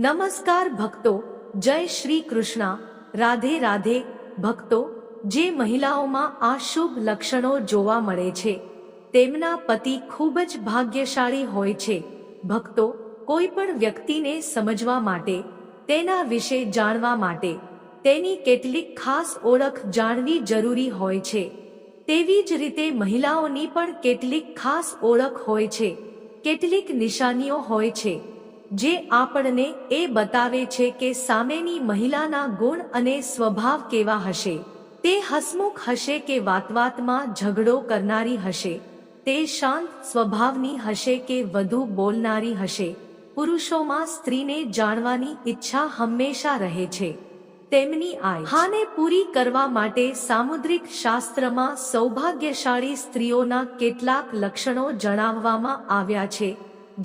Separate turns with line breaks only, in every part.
નમસ્કાર ભક્તો, જય શ્રી કૃષ્ણ. રાધે રાધે, ભક્તો, જે મહિલાઓમાં આ શુભ લક્ષણો જોવા મળે છે, તેમના પતિ ખૂબ જ ભાગ્યશાળી હોય છે. ભક્તો, કોઈ પણ વ્યક્તિને સમજવા માટે, તેના વિશે જાણવા માટે, તેની કેટલીક ખાસ ઓળખ જાણવી જરૂરી હોય છે. તેવી જ રીતે મહિલાઓની પણ કેટલીક ખાસ ઓળખ હોય છે, કેટલીક નિશાનીઓ હોય છે. જે આપણને એ બતાવે છે કે સામેની મહિલાના ગુણ અને સ્વભાવ કેવા હશે. તે હસમુખ હશે કે વાતવાતમાં ઝઘડો કરનારી હશે. તે શાંત સ્વભાવની હશે કે વધુ બોલનારી હશે. પુરુષોમાં સ્ત્રીને જાણવાની ઈચ્છા હંમેશા રહે છે. તેમની આય. હાને પૂરી કરવા માટે સામુદ્રિક શાસ્ત્રમાં સૌભાગ્યશાળી સ્ત્રીઓના કેટલાક લક્ષણો જણાવવામાં આવ્યા છે.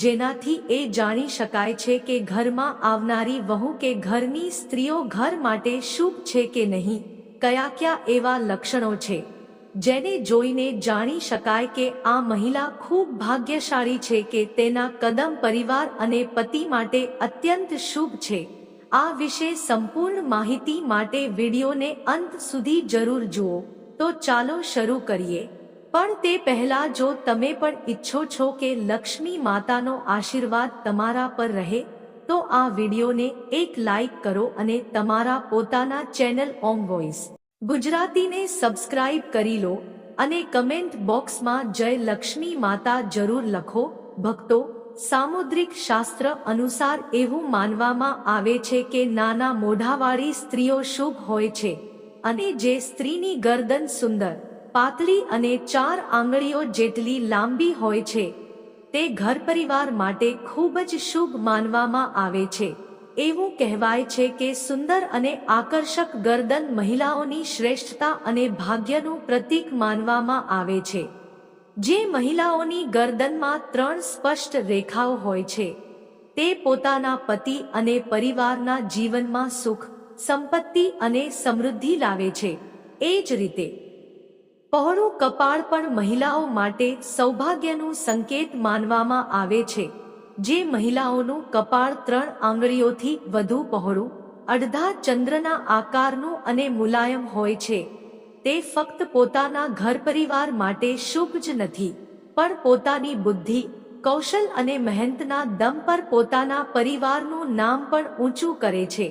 જેનાથી એ જાણી શકાય છે કે ઘરમાં આવનારી વહુ કે ઘરની સ્ત્રીઓ ઘર માટે શુભ છે કે નહીં, કયા કયા એવા લક્ષણો છે? જેને જોઈને જાણી શકાય કે આ મહિલા ખૂબ ભાગ્યશાળી છે કે તેના કદમ પરિવાર અને પતિ માટે અત્યંત શુભ છે. આ વિશે સંપૂર્ણ માહિતી માટે વિડીયોને અંત સુધી જરૂર જુઓ. તો ચાલો શરૂ કરીએ. પણ તે પહેલા જો તમે પણ ઈચ્છો છો કે લક્ષ્મી માતાનો આશીર્વાદ તમારા પર રહે, તો આ વિડીયોને એક લાઈક કરો અને તમારા પોતાના ચેનલ ઓમ વોઇસ ગુજરાતીને સબસ્ક્રાઇબ કરી લો અને કમેન્ટ બોક્સમાં જય લક્ષ્મી માતા જરૂર લખો, ભક્તો, સામુદ્રિક શાસ્ત્ર અનુસાર એવું માનવામાં આવે છે કે નાના મોઢાવાળી સ્ત્રીઓ શુભ હોય છે અને જે સ્ત્રીની ગરદન સુંદર પાતળી અને ચાર આંગળીઓ જેટલી લાંબી હોય છે, તે ઘર પરિવાર માટે ખૂબ જ શુભ માનવામાં આવે છે. એવું કહેવાય છે કે સુંદર અને આકર્ષક ગરદન મહિલાઓની શ્રેષ્ઠતા અને ભાગ્યનું પ્રતીક માનવામાં આવે છે. જે મહિલાઓની ગરદનમાં ત્રણ સ્પષ્ટ રેખાઓ હોય છે, તે પોતાના પતિ અને પરિવારના જીવનમાં સુખ, સંપત્તિ અને સમૃદ્ધિ લાવે છે. એ જ રીતે પહોળું કપાળ પણ મહિલાઓ માટે સૌભાગ્યનું સંકેત માનવામાં આવે છે. જે મહિલાઓનું કપાળ ત્રણ આંગળીઓથી વધુ પહોળું, અડધા ચંદ્રના આકારનું અને મુલાયમ હોય છે. તે ફક્ત પોતાના ઘર પરિવાર માટે શુભ જ નથી, પણ પોતાની બુદ્ધિ, કૌશલ અને મહેનતના દમ પર પોતાના પરિવારનું નામ પણ ઊંચું કરે છે.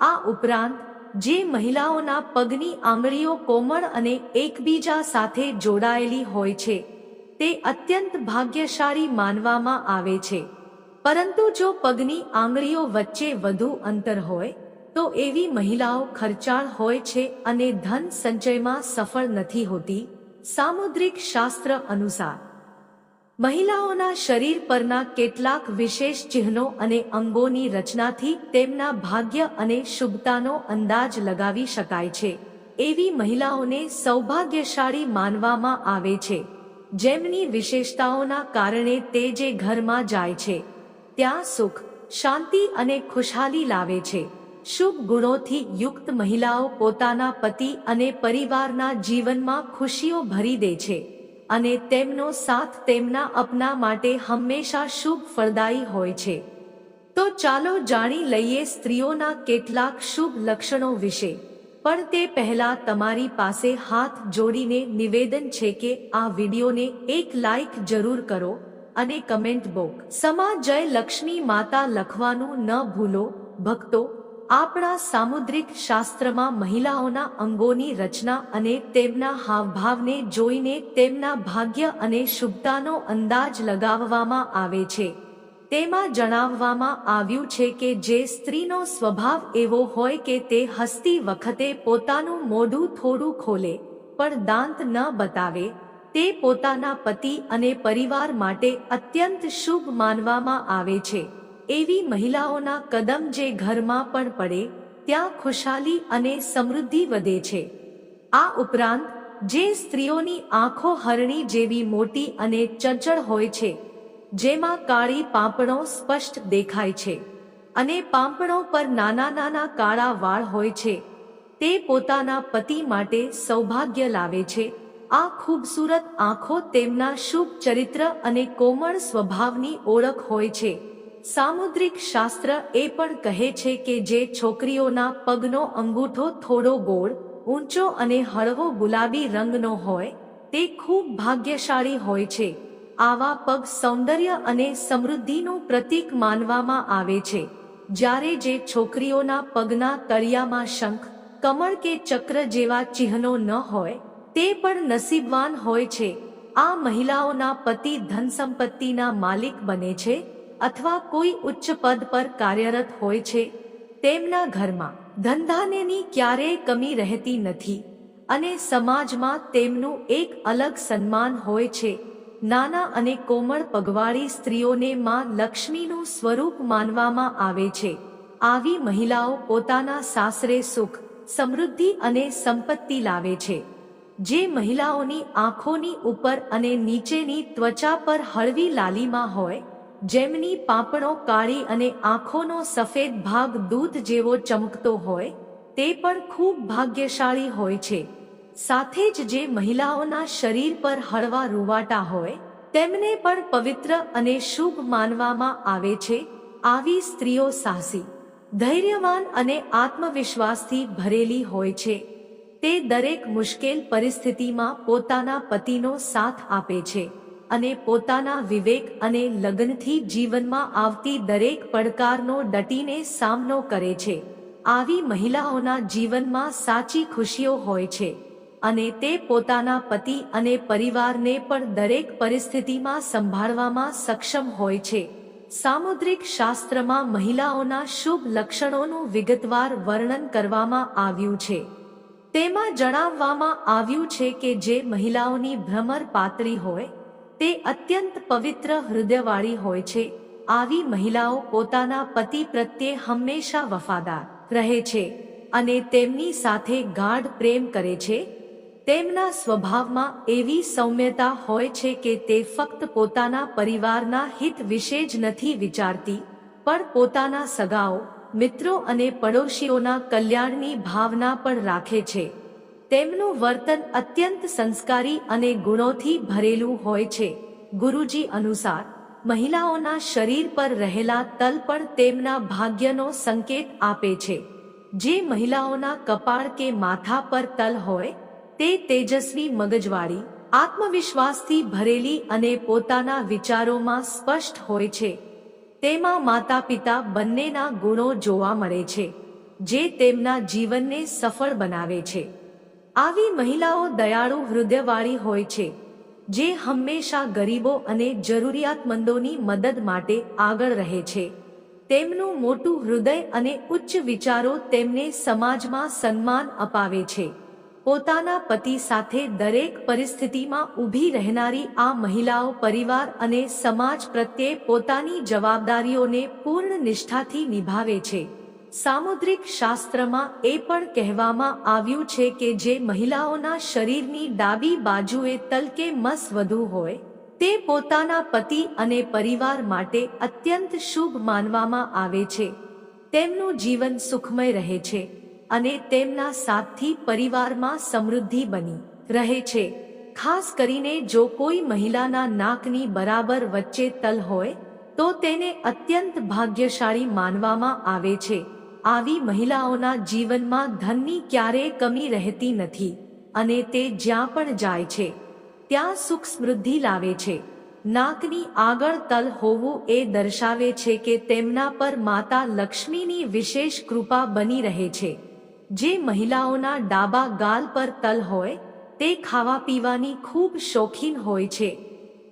આ ઉપરાંત જે મહિલાઓના પગની આંગળીઓ કોમળ અને એકબીજા સાથે જોડાયેલી હોય છે. તે અત્યંત ભાગ્યશાળી માનવામાં આવે છે. પરંતુ જો પગની આંગળીઓ વચ્ચે વધુ અંતર હોય, તો એવી મહિલાઓ ખર્ચાળ હોય છે અને ધન સંચયમાં સફળ નથી હોતી. સામુદ્રિક શાસ્ત્ર અનુસાર મહિલાઓના શરીર પરના કેટલાક વિશેષ ચિહ્નો અને અંગોની રચનાથી તેમના ભાગ્ય અને શુભતાનો અંદાજ લગાવી શકાય છે. એવી મહિલાઓને સૌભાગ્યશાળી માનવામાં આવે છે. જેમની વિશેષતાઓના કારણે તે જે ઘરમાં જાય છે, ત્યાં સુખ, શાંતિ અને ખુશહાલી લાવે છે. શુભ ગુણોથી યુક્ત મહિલાઓ પોતાના પતિ અને પરિવારના જીવનમાં ખુશીઓ ભરી દે છે. અને તેમનો સાથ તેમના અપના માટે હંમેશા શુભ ફળદાયી હોય છે. તો ચાલો જાણી લઈએ સ્ત્રીઓના કેટલાક શુભ લક્ષણો વિશે. પણ તે પહેલા તમારી પાસે હાથ જોડીને નિવેદન છે કે આ વિડીયોને એક લાઈક જરૂર કરો અને કમેન્ટ બોક સમા જય લક્ષ્મી માતા લખવાનું ન ભૂલો, ભક્તો આપણા સામુદ્રિક શાસ્ત્રમાં મહિલાઓના અંગોની રચના અને તેમના હાવભાવને જોઈને તેમના ભાગ્ય અને શુભતાનો અંદાજ લગાવવામાં આવે છે. તેમાં જણાવવામાં આવ્યું છે કે જે સ્ત્રીનો સ્વભાવ એવો હોય કે તે હસતી વખતે પોતાનું મોઢું થોડું ખોલે, પણ દાંત ન બતાવે, તે પોતાના પતિ અને પરિવાર માટે અત્યંત શુભ માનવામાં આવે છે. એવી મહિલાઓના કદમ જે ઘરમાં પણ પડે, ત્યાં ખુશાલી અને સમૃદ્ધિ વધે છે. આ ઉપરાંત, જે સ્ત્રીઓની આંખો હરણી જેવી મોટી અને ચંચળ હોય છે, જેમાં કાળી પાંપણો સ્પષ્ટ દેખાય છે અને પાંપણો પર નાના નાના કાળા વાળ હોય છે, તે પોતાના પતિ માટે સૌભાગ્ય લાવે છે. આ ખૂબસૂરત આંખો તેમના શુભ ચરિત્ર અને કોમળ સ્વભાવની ઓળખ હોય છે. સામુદ્રિક શાસ્ત્ર એ પણ કહે છે કે જે છોકરીઓના પગનો અંગૂઠો થોડો ગોળ, ઊંચો અને હળવો ગુલાબી રંગનો હોય, તે ખૂબ ભાગ્યશાળી હોય છે. આવા પગ સૌંદર્ય અને સમૃદ્ધિનું પ્રતીક માનવામાં આવે છે. જ્યારે જે છોકરીઓના પગના તળિયામાં શંખ, કમળ કે ચક્ર જેવા ચિહ્નો ન હોય, તે પણ નસીબવાન હોય છે. આ મહિલાઓના પતિ ધન સંપત્તિના માલિક બને છે અથવા કોઈ ઉચ્ચ પદ પર કાર્યરત હોય છે, તેમના ઘરમાં ધંધાનેની ક્યારેય કમી રહેતી નથી અને સમાજમાં તેમનું એક અલગ સન્માન હોય છે. નાના અને કોમળ પગવાળી સ્ત્રીઓને માં લક્ષ્મીનું સ્વરૂપ માનવામાં આવે છે. આવી મહિલાઓ પોતાના સાસરે સુખ, સમૃદ્ધિ અને સંપત્તિ લાવે છે. જે મહિલાઓની આંખોની ઉપર અને નીચેની ત્વચા પર હળવી લાલીમાં હોય જેમની પાંપણો કાળી અને આંખોનો સફેદ ભાગ દૂધ જેવો ચમકતો હોય, તે પણ ખૂબ ભાગ્યશાળી હોય છે. સાથે જ જે મહિલાઓના શરીર પર હળવા રૂવાટા હોય, તેમને પણ પવિત્ર અને શુભ માનવામાં આવે છે, આવી સ્ત્રીઓ સાહસી, ધૈર્યવાન અને આત્મવિશ્વાસથી ભરેલી હોય છે. તે દરેક મુશ્કેલ પરિસ્થિતિમાં પોતાના પતિનો સાથ આપે છે. અને પોતાના વિવેક અને લગ્નથી જીવનમાં આવતી દરેક પડકારનો ડટીને સામનો કરે છે. આવી મહિલાઓના જીવનમાં સાચી ખુશીઓ હોય છે અને તે પોતાના પતિ અને પરિવારને પણ દરેક પરિસ્થિતિમાં સંભાળવામાં સક્ષમ હોય છે. સામુદ્રિક શાસ્ત્રમાં મહિલાઓના શુભ લક્ષણોનું વિગતવાર વર્ણન કરવામાં આવ્યું છે. તેમાં જણાવવામાં આવ્યું છે કે જે મહિલાઓની ભ્રમર પાતળી હોય તે અત્યંત પવિત્ર હૃદયવાળી હોય છે. આવી મહિલાઓ પોતાના પતિ પ્રત્યે હંમેશા વફાદાર રહે છે અને તેમની સાથે ગાઢ પ્રેમ કરે છે. તેમના સ્વભાવમાં એવી સૌમ્યતા હોય છે કે તે ફક્ત પોતાના પરિવારના હિત વિશે જ નથી વિચારતી, પણ પોતાના સગાઓ, મિત્રો અને પડોશીઓના કલ્યાણની ભાવના પણ રાખે છે. તેમનું વર્તન અત્યંત સંસ્કારી અને ગુણોથી ભરેલું હોય છે. ગુરુજી અનુસાર, મહિલાઓના શરીર પર રહેલા તલ પણ તેમના ભાગ્યનો સંકેત આપે છે. જે મહિલાઓના કપાળ કે માથા પર તલ હોય, તે તેજસ્વી મગજવાળી, આત્મવિશ્વાસથી ભરેલી અને પોતાના વિચારોમાં સ્પષ્ટ હોય છે. તેમાં માતા પિતા બંનેના ગુણો જોવા મળે છે, જે તેમના જીવનને સફળ બનાવે છે. આવી મહિલાઓ દયાળુ હૃદયવાળી હોય છે, જે હંમેશા ગરીબો અને જરૂરિયાતમંદોની મદદ માટે આગળ રહે છે. તેમનું મોટું હૃદય અને ઉચ્ચ વિચારો તેમને સમાજમાં સન્માન અપાવે છે. પોતાના પતિ સાથે દરેક પરિસ્થિતિમાં ઊભી રહેનારી આ મહિલાઓ પરિવાર અને સમાજ પ્રત્યે પોતાની જવાબદારીઓને પૂર્ણ નિષ્ઠાથી નિભાવે છે. સામુદ્રિક શાસ્ત્રમાં એ પણ કહેવામાં આવ્યું છે કે જે મહિલાઓના શરીરની ડાબી બાજુએ તલ કે મસ વધુ હોય, તે પોતાના પતિ અને પરિવાર માટે અત્યંત શુભ માનવામાં આવે છે. તેમનું જીવન સુખમય રહે છે અને તેમના સાથથી પરિવારમાં સમૃદ્ધિ બની રહે છે. ખાસ કરીને જો કોઈ મહિલાના નાકની બરાબર વચ્ચે તલ હોય, તો તેને અત્યંત ભાગ્યશાળી માનવામાં આવે છે. આવી મહિલાઓના જીવનમાં ધનની ક્યારેય કમી રહેતી નથી અને તે જ્યાં પણ જાય છે, ત્યાં સુખ સમૃદ્ધિ લાવે છે. નાકની આગળ તલ હોવું એ દર્શાવે છે કે તેમના પર માતા લક્ષ્મીની વિશેષ કૃપા બની રહે છે. જે મહિલાઓના ડાબા ગાલ પર તલ હોય, તે ખાવા પીવાની ખૂબ શોખીન હોય છે.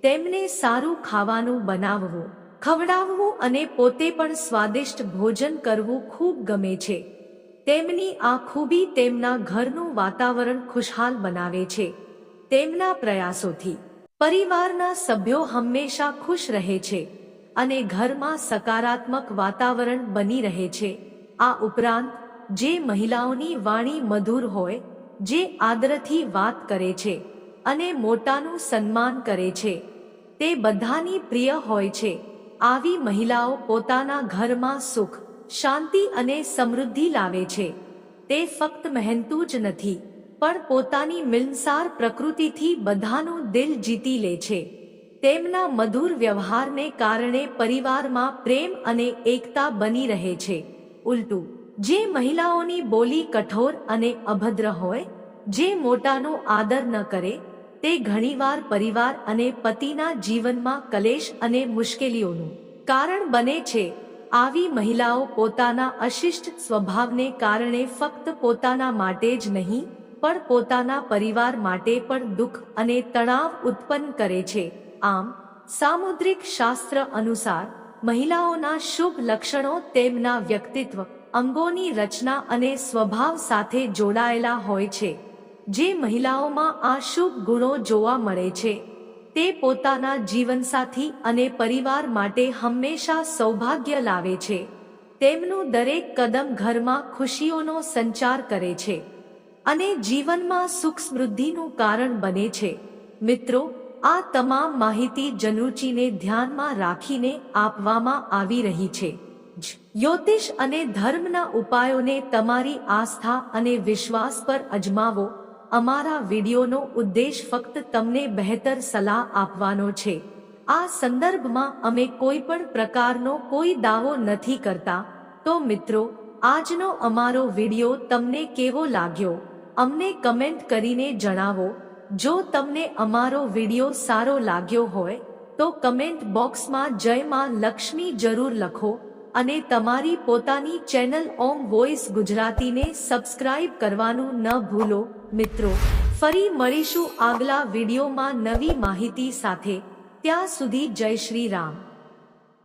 તેમને સારું ખાવાનું બનાવવું. ખવડાવવું અને પોતે પણ સ્વાદિષ્ટ ભોજન કરવું ખૂબ ગમે છે. તેમની આ ખૂબી તેમના ઘરનું વાતાવરણ ખુશહાલ બનાવે છે. તેમના પ્રયાસોથી. પરિવારના સભ્યો હંમેશા ખુશ રહે છે અને ઘરમાં સકારાત્મક વાતાવરણ બની રહે છે. આ ઉપરાંત, જે મહિલાઓની વાણી મધુર હોય, જે આદરથી વાત કરે છે અને મોટાનું સન્માન કરે છે, તે બધાની પ્રિય હોય છે. આવી મહિલાઓ પોતાના ઘરમાં સુખ, શાંતિ અને સમૃદ્ધિ લાવે છે. તે ફક્ત મહેનતું જ નથી, પણ પોતાની મિલનસાર પ્રકૃતિથી બધાનું દિલ જીતી લે છે. તેમના મધુર વ્યવહારને કારણે પરિવારમાં પ્રેમ અને એકતા બની રહે છે. ઉલટું, જે મહિલાઓની બોલી કઠોર અને અભદ્ર હોય, જે મોટાનો આદર ન કરે તે ઘણીવાર પરિવાર અને પતિના જીવનમાં કલેશ અને મુશ્કેલીઓનું કારણ બને છે. આવી મહિલાઓ પોતાના અશિષ્ટ સ્વભાવને કારણે ફક્ત પોતાના માટે જ નહીં, પણ પોતાના પરિવાર માટે પણ દુઃખ અને તણાવ ઉત્પન્ન કરે છે. આમ, સામુદ્રિક શાસ્ત્ર અનુસાર, મહિલાઓના શુભ લક્ષણો તેમના વ્યક્તિત્વ અંગોની રચના અને સ્વભાવ સાથે જોડાયેલા હોય છે. જે મહિલાઓમાં આ શુભ ગુણો જોવા મળે છે, તે પોતાના જીવનસાથી અને પરિવાર માટે હંમેશા સૌભાગ્ય લાવે છે. તેમનું દરેક કદમ ઘરમાં ખુશીઓનો સંચાર કરે છે અને જીવનમાં સુખ સમૃદ્ધિનું કારણ બને છે. મિત્રો, આ તમામ માહિતી જનુચીને ધ્યાનમાં રાખીને આપવામાં આવી રહી છે. જ્યોતિષ અને ધર્મના ઉપાયોને તમારી આસ્થા અને વિશ્વાસ પર અજમાવો. અમારા વિડીયોનો ઉદ્દેશ ફક્ત તમને બહેતર સલાહ આપવાનો છે. આ સંદર્ભમાં અમે કોઈ પણ પ્રકારનો કોઈ દાવો નથી કરતા. તો મિત્રો, આજનો અમારો વીડિયો તમને કેવો લાગ્યો? અમને કમેન્ટ કરીને જણાવો. જો તમને અમારો વીડિયો સારો લાગ્યો હોય, તો કમેન્ટ બોક્સમાં જય માં લક્ષ્મી જરૂર લખો અને તમારી પોતાની ચેનલ ઓમ વોઇસ ગુજરાતીને સબસ્ક્રાઇબ કરવાનું ન ભૂલો. મિત્રો ફરી મળીશું આગલા વિડીયોમાં નવી માહિતી સાથે. ત્યાં સુધી જય શ્રી રામ.